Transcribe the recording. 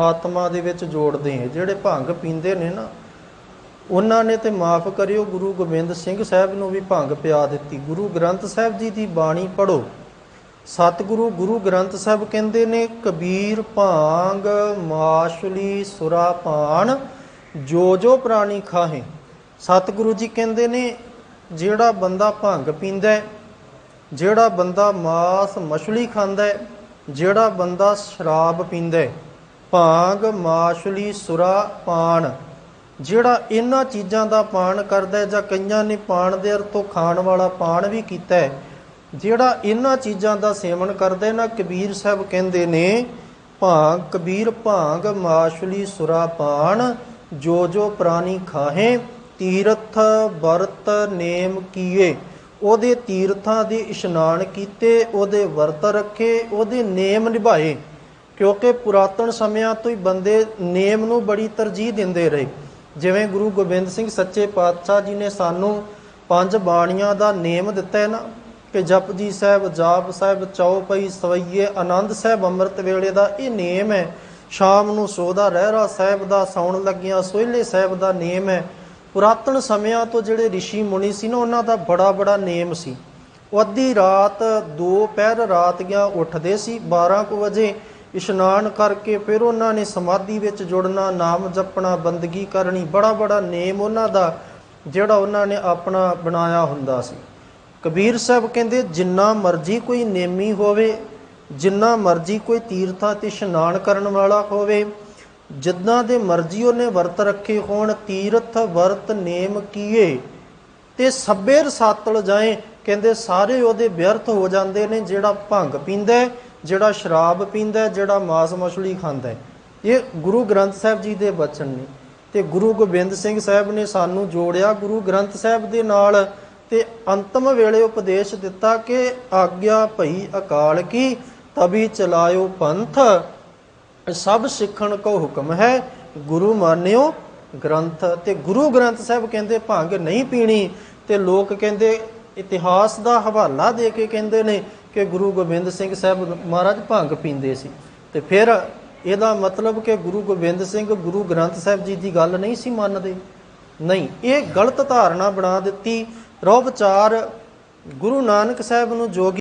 ਆਤਮਾ ਦੇ ਵਿੱਚ ਜੋੜਦੇ ਹਾਂ, ਜਿਹੜੇ ਭੰਗ ਪੀਂਦੇ ਨੇ ਨਾ, ਉਹਨਾਂ ਨੇ ਤੇ ਮਾਫ ਕਰਿਓ, ਗੁਰੂ ਗੋਬਿੰਦ ਸਿੰਘ ਸਾਹਿਬ ਨੂੰ ਵੀ ਭੰਗ ਪਿਆ ਦਿੱਤੀ। ਗੁਰੂ ਗ੍ਰੰਥ ਸਾਹਿਬ ਜੀ ਦੀ ਬਾਣੀ ਪੜੋ ਸਤਿਗੁਰੂ ਗੁਰੂ ਗ੍ਰੰਥ ਸਾਹਿਬ ਕਹਿੰਦੇ ਨੇ, ਕਬੀਰ ਭਾਂਗ ਮਾਸ਼ਲੀ ਸੁਰਾਪਾਨ ਜੋ ਜੋ ਪ੍ਰਾਣੀ ਖਾਹੇ। ਸਤਿਗੁਰੂ ਜੀ ਕਹਿੰਦੇ ਨੇ, ਜਿਹੜਾ ਬੰਦਾ ਭੰਗ ਪੀਂਦਾ ਹੈ, ਜਿਹੜਾ ਬੰਦਾ ਮਾਸ ਮਛਲੀ ਖਾਂਦਾ ਹੈ, ਜਿਹੜਾ ਬੰਦਾ ਸ਼ਰਾਬ ਪੀਂਦਾ ਹੈ ਭਾਂਗ ਮਾਸ਼ਲੀ ਸੁਰਾ ਪਾਣ, ਜਿਹੜਾ ਇਹਨਾਂ ਚੀਜ਼ਾਂ ਦਾ ਪਾਣ ਕਰਦਾ ਹੈ ਜਾਂ ਕਈਆਂ ਨੇ ਪਾਣ ਦੇ ਅਰਥੋਂ ਖਾਣ ਵਾਲਾ ਪਾਣ ਵੀ ਕੀਤਾ ਹੈ, ਜਿਹੜਾ ਇਹਨਾਂ ਚੀਜ਼ਾਂ ਦਾ ਸੇਵਨ ਕਰਦਾ ਨਾ ਕਬੀਰ ਸਾਹਿਬ ਕਹਿੰਦੇ ਨੇ, ਭਾਂਗ, ਕਬੀਰ ਭਾਂਗ ਮਾਸ਼ਲੀ ਸੁਰਾ ਪਾਣ, ਜੋ ਜੋ ਪ੍ਰਾਨੀ ਖਾਹੇ, ਤੀਰਥ ਵਰਤ ਨੇਮ ਕੀਏ। ਉਹਦੇ ਤੀਰਥਾਂ ਦੇ ਇਸ਼ਨਾਨ ਕੀਤੇ, ਉਹਦੇ ਵਰਤ ਰੱਖੇ, ਉਹਦੇ ਨੇਮ ਨਿਭਾਏ। ਕਿਉਂਕਿ ਪੁਰਾਤਨ ਸਮਿਆਂ ਤੋਂ ਹੀ ਬੰਦੇ ਨੇਮ ਨੂੰ ਬੜੀ ਤਰਜੀਹ ਦਿੰਦੇ ਰਹੇ। ਜਿਵੇਂ ਗੁਰੂ ਗੋਬਿੰਦ ਸਿੰਘ ਸੱਚੇ ਪਾਤਸ਼ਾਹ ਜੀ ਨੇ ਸਾਨੂੰ ਪੰਜ ਬਾਣੀਆਂ ਦਾ ਨੇਮ ਦਿੱਤਾ ਹੈ ਨਾ, ਕਿ ਜਪਜੀ ਸਾਹਿਬ, ਜਾਪ ਸਾਹਿਬ ਚੌਪਈ ਸਵਈਏ, ਆਨੰਦ ਸਾਹਿਬ, ਅੰਮ੍ਰਿਤ ਵੇਲੇ ਦਾ ਇਹ ਨੇਮ ਹੈ। ਸ਼ਾਮ ਨੂੰ ਸੋਦਾ ਰਹਿਰਾ ਸਾਹਿਬ ਦਾ, ਸੌਣ ਲੱਗਿਆਂ ਸੋਹਿਲੇ ਸਾਹਿਬ ਦਾ ਨੇਮ ਹੈ। ਪੁਰਾਤਨ ਸਮਿਆਂ ਤੋਂ ਜਿਹੜੇ ઋષਿ ਮੁਨੀ ਸੀ ਨਾ, ਉਹਨਾਂ ਦਾ ਬੜਾ ਬੜਾ ਨੇਮ ਸੀ। ਉਹ ਅੱਧੀ ਰਾਤ, ਦੋ ਪਹਿਰ ਰਾਤ ਗਿਆ, ਉੱਠਦੇ ਸੀ 12 ਕੁ ਵਜੇ ਇਸ਼ਨਾਨ ਕਰਕੇ ਫਿਰ ਉਹਨਾਂ ਨੇ ਸਮਾਧੀ ਵਿੱਚ ਜੁੜਨਾ, ਨਾਮ ਜਪਣਾ, ਬੰਦਗੀ ਕਰਨੀ, ਬੜਾ ਬੜਾ ਨੇਮ ਉਹਨਾਂ ਦਾ ਜਿਹੜਾ ਉਹਨਾਂ ਨੇ ਆਪਣਾ ਬਣਾਇਆ ਹੁੰਦਾ ਸੀ। ਕਬੀਰ ਸਾਹਿਬ ਕਹਿੰਦੇ, ਜਿੰਨਾ ਮਰਜ਼ੀ ਕੋਈ ਨੇਮੀ ਹੋਵੇ, ਜਿੰਨਾ ਮਰਜ਼ੀ ਕੋਈ ਤੀਰਥਾਂ ਤੇ ਇਸ਼ਨਾਨ ਕਰਨ ਵਾਲਾ ਹੋਵੇ ਜਿੱਦਾਂ ਦੇ ਮਰਜ਼ੀ ਉਹਨੇ ਵਰਤ ਰੱਖੇ ਹੋਣ, ਤੀਰਥ, ਵਰਤ, ਨੇਮ ਕੀਏ, ਤੇ ਸੱਬੇ ਰਸਾਤਲ ਜਾਏ। ਕਹਿੰਦੇ, ਸਾਰੇ ਉਹਦੇ ਵਿਅਰਥ ਹੋ ਜਾਂਦੇ ਨੇ ਜਿਹੜਾ ਭੰਗ ਪੀਂਦਾ ਜਿਹੜਾ ਸ਼ਰਾਬ ਪੀਂਦਾ ਜਿਹੜਾ ਮਾਸ ਮਛਲੀ ਖਾਂਦਾ ਇਹ ਗੁਰੂ ਗ੍ਰੰਥ ਸਾਹਿਬ ਜੀ ਦੇ ਬਚਨ ਨੇ। ਤੇ ਗੁਰੂ ਗੋਬਿੰਦ ਸਿੰਘ ਸਾਹਿਬ ਨੇ ਸਾਨੂੰ ਜੋੜਿਆ ਗੁਰੂ ਗ੍ਰੰਥ ਸਾਹਿਬ ਦੇ ਨਾਲ ਤੇ ਅੰਤਮ ਵੇਲੇ ਉਪਦੇਸ਼ ਦਿੱਤਾ ਕਿ ਆਗਿਆ ਭਈ ਅਕਾਲ ਕੀ, ਤਬੀ ਚਲਾਇਓ ਪੰਥ, ਸਭ ਸਿੱਖਣ ਕੋ ਹੁਕਮ ਹੈ। ਗੁਰੂ ਮਾਨਿਓ ਗ੍ਰੰਥ। ਤੇ ਗੁਰੂ ਗ੍ਰੰਥ ਸਾਹਿਬ ਕਹਿੰਦੇ, ਭੰਗ ਨਹੀਂ ਪੀਣੀ। ਤੇ ਲੋਕ ਕਹਿੰਦੇ, ਇਤਿਹਾਸ ਦਾ ਹਵਾਲਾ ਦੇ ਕੇ ਕਹਿੰਦੇ ਨੇ ਕਿ ਗੁਰੂ ਗੋਬਿੰਦ ਸਿੰਘ ਸਾਹਿਬ ਮਹਾਰਾਜ ਭੰਗ ਪੀਂਦੇ ਸੀ। ਤੇ ਫਿਰ ਇਹਦਾ ਮਤਲਬ ਕਿ ਗੁਰੂ ਗੋਬਿੰਦ ਸਿੰਘ ਗੁਰੂ ਗ੍ਰੰਥ ਸਾਹਿਬ ਜੀ ਦੀ ਗੱਲ ਨਹੀਂ ਸੀ ਮੰਨਦੇ। ਨਹੀਂ, ਇਹ ਗਲਤ ਧਾਰਨਾ ਬਣਾ ਦਿੱਤੀ। ਰੋ ਵਿਚਾਰ ਗੁਰੂ ਨਾਨਕ ਸਾਹਿਬ ਨੂੰ ਜੋਗੀ